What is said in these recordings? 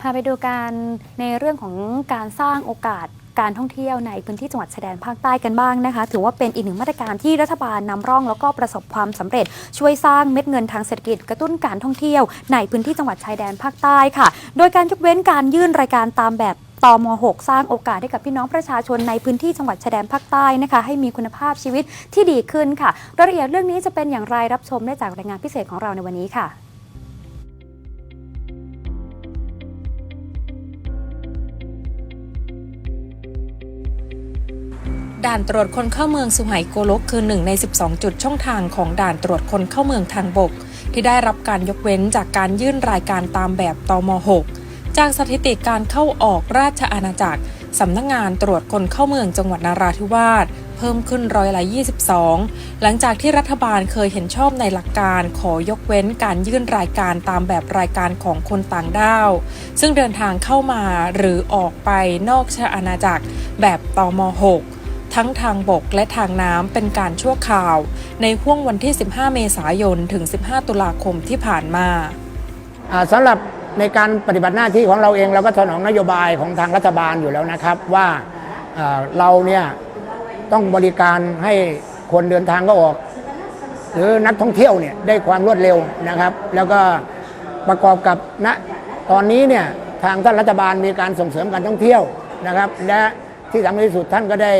พาไปดูการในเรื่องของการสร้างโอกาสการท่องเที่ยวในพื้นที่จังหวัดชายแดนภาคใต้กันบ้างนะคะ ถือว่าเป็นอีกหนึ่งมาตรการที่รัฐบาลนำร่องแล้วก็ประสบความสำเร็จ ช่วยสร้างเม็ดเงินทางเศรษฐกิจกระตุ้นการท่องเที่ยวในพื้นที่จังหวัดชายแดนภาคใต้ค่ะ โดยการยกเว้นการยื่นรายการตามแบบตม6 สร้างโอกาสให้กับพี่น้องประชาชนในพื้นที่จังหวัดชายแดนภาคใต้นะคะ ให้มีคุณภาพชีวิตที่ดีขึ้นค่ะรายละเอียดเรื่องนี้จะเป็นอย่างไรรับชมได้จากรายงานพิเศษของเราในวันนี้ค่ะ ด่านตรวจคนเข้าเมืองสุไหงโกลกคือหนึ่งใน 12 จุดช่องทางของด่านตรวจคนเข้าเมืองทางบก ที่ได้รับการยกเว้นจากการยื่นรายการตามแบบตม 6 จากสถิติการเข้าออกราชอาณาจักรสำนักงงานตรวจคนเข้าเมืองจังหวัดนาราธิวาสเพิ่มขึ้นร้อยละ 22 หลังจากที่รัฐบาลเคยเห็นชอบในหลักการขอยกเว้นการยื่นรายการตามแบบรายการของคนต่างด้าว ซึ่งเดินทางเข้ามาหรือออกไปนอกชาอาณาจักรแบบตม 6 ทั้งทางบกและทางน้ำเป็นการชั่วคราว ในห่วงวันที่ 15 เมษายน ถึง 15 ตุลาคมที่ผ่านมาสำหรับในการปฏิบัติหน้าที่ของเราเองเราก็สนองนโยบายของทางรัฐบาลอยู่แล้วนะครับ ว่าอ่าเราเนี่ยต้องบริการให้คนเดินทางก็ออก หรือนักท่องเที่ยวเนี่ยได้ความรวดเร็วนะครับ แล้วก็ประกอบกับณตอนนี้เนี่ยทางท่านรัฐบาลมีการส่งเสริมการท่องเที่ยวนะครับ และที่สำคัญที่สุดท่านก็ได้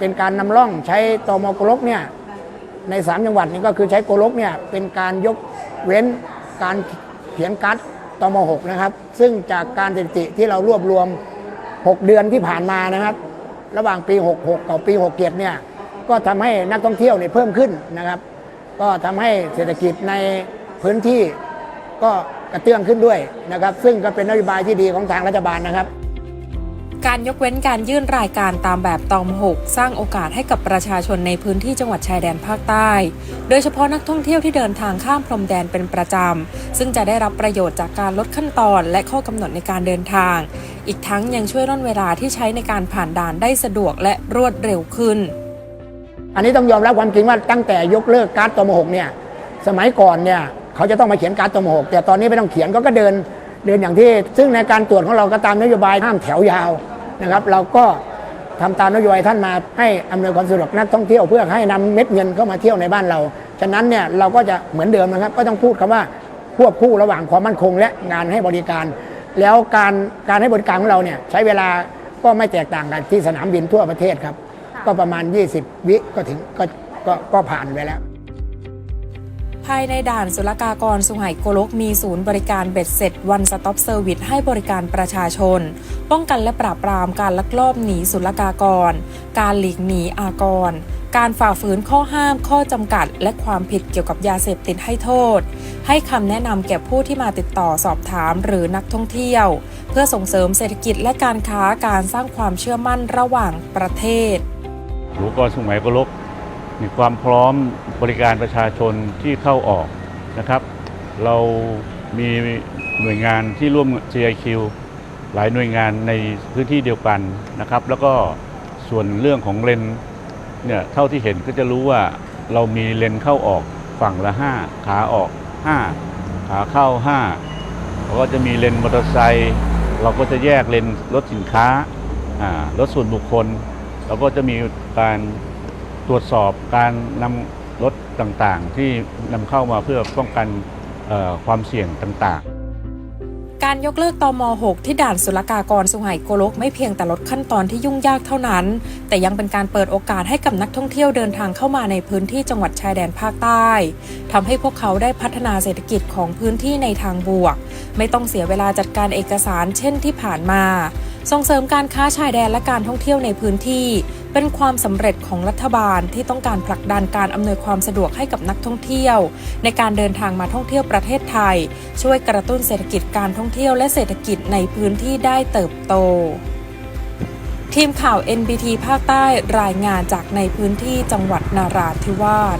เป็นการนำร่องใช้ตมกลกเนี่ยใน 3 จังหวัดนี้ก็คือใช้โกลกเนี่ยเป็นการยกเว้นการเขียนการ์ดตม6นะครับ ซึ่งจากการสถิติที่เรารวบรวม 6 เดือนที่ผ่านมานะครับ ระหว่างปี 66 กับปี67เนี่ยก็ทำให้นักท่องเที่ยวเนี่ยเพิ่มขึ้นนะครับ ก็ทำให้เศรษฐกิจในพื้นที่ก็กระเตื้องขึ้นด้วยนะครับ ซึ่งก็เป็นนโยบายที่ดีของทางรัฐบาลนะครับ การยกเว้นการยื่นรายการตามแบบตอม 6 สร้างโอกาสให้กับประชาชนในพื้นที่จังหวัดชายแดนภาคใต้ โดยเฉพาะนักท่องเที่ยวที่เดินทางข้ามพรมแดนเป็นประจำ ซึ่งจะได้รับประโยชน์จากการลดขั้นตอนและข้อกำหนดในการเดินทาง อีกทั้งยังช่วยร่นเวลาที่ใช้ในการผ่านด่านได้สะดวกและรวดเร็วขึ้น อันนี้ต้องยอมรับความจริงว่าตั้งแต่ยกเลิกการ์ดตมหกเนี่ย สมัยก่อนเนี่ยเขาจะต้องมาเขียนการ์ดตมหกแต่ตอนนี้ไม่ต้องเขียนก็ก็เดินเดินอย่างที่ซึ่งในการตรวจของเราก็ตามนโยบายห้ามแถวยาว นะครับ เราก็ทำตามนโยบายท่านมาให้อำนวยความสะดวกนักท่องเที่ยวเพื่อให้นำเม็ดเงินเข้ามาเที่ยวในบ้านเรา ฉะนั้นเนี่ยเราก็จะเหมือนเดิมนะครับ ก็ต้องพูดคำว่าควบคู่ระหว่างความมั่นคง และงานให้บริการ แล้วการการให้บริการของเราเนี่ยใช้เวลาก็ไม่แตกต่างกันที่สนามบินทั่วประเทศครับ ก็ประมาณ 20 วิก็ถึงก็ก็ก็ผ่านไปแล้ว ภายในด่านศุลกากรสุไหงโกลกมีศูนย์บริการเบ็ดเสร็จวันสต็อปเซอร์วิสให้บริการประชาชน ป้องกันและปราบปรามการลักลอบหนีศุลกากร การหลีกหนีอากร การฝ่าฝืนข้อห้าม ข้อจำกัด และความผิดเกี่ยวกับยาเสพติดให้โทษ ให้คำแนะนำแก่ผู้ที่มาติดต่อสอบถามหรือนักท่องเที่ยว เพื่อส่งเสริมเศรษฐกิจและการค้าการสร้างความเชื่อมั่นระหว่างประเทศหลวงกรสุไหงโกลก มีความพร้อมบริการประชาชนที่เข้าออกนะครับ เรามีหน่วยงานที่ร่วม GIQ หลายหน่วยงานในพื้นที่เดียวกันนะครับ แล้วก็ส่วนเรื่องของเลนเนี่ยเท่าที่เห็นก็จะรู้ว่าเรามีเลนเข้าออกฝั่งละ 5 ขาออก 5 ขาเข้า5แล้วก็จะมีเลนมอเตอร์ไซค์เราก็จะแยกเลนรถสินค้ารถส่วนบุคคลแล้วก็จะมีการ ตรวจสอบการนำรถต่างๆ ที่นำเข้ามาเพื่อป้องกันความเสี่ยงต่างๆการยกเลิกตม6 ที่ด่านศุลกากรสุไหงโกลกไม่เพียงแต่ลดขั้นตอนที่ยุ่งยากเท่านั้น แต่ยังเป็นการเปิดโอกาสให้กับนักท่องเที่ยวเดินทางเข้ามาในพื้นที่จังหวัดชายแดนภาคใต้ทำให้พวกเขาได้พัฒนาเศรษฐกิจของพื้นที่ในทางบวก ไม่ต้องเสียเวลาจัดการเอกสารเช่นที่ผ่านมา ส่งเสริมการค้าชายแดนและการท่องเที่ยวในพื้นที่ เป็นความสำเร็จของรัฐบาลที่ต้องการผลักดันการอำนวยความสะดวกให้กับนักท่องเที่ยว ในการเดินทางมาท่องเที่ยวประเทศไทย ช่วยกระตุ้นเศรษฐกิจการท่องเที่ยวและเศรษฐกิจในพื้นที่ได้เติบโต ทีมข่าว NBT ภาคใต้รายงานจากในพื้นที่จังหวัดนาราธิวาส